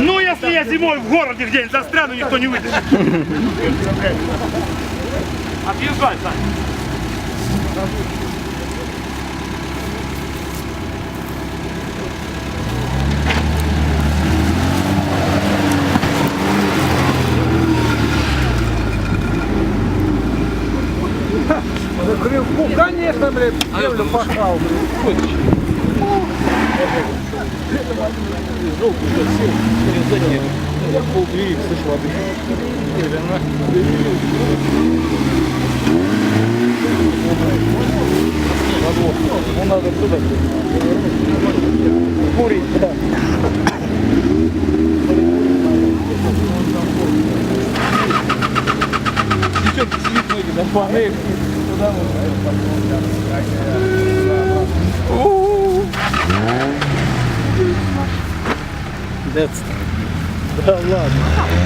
Ну, если я зимой в городе где-нибудь застряну, никто не вытащит. Отъезжай, Сань. Ну, конечно, блядь, землю пахал. Ну, надо туда. Курить, да. Девчонки сидит ноги на панели. Туда можно. Да ладно.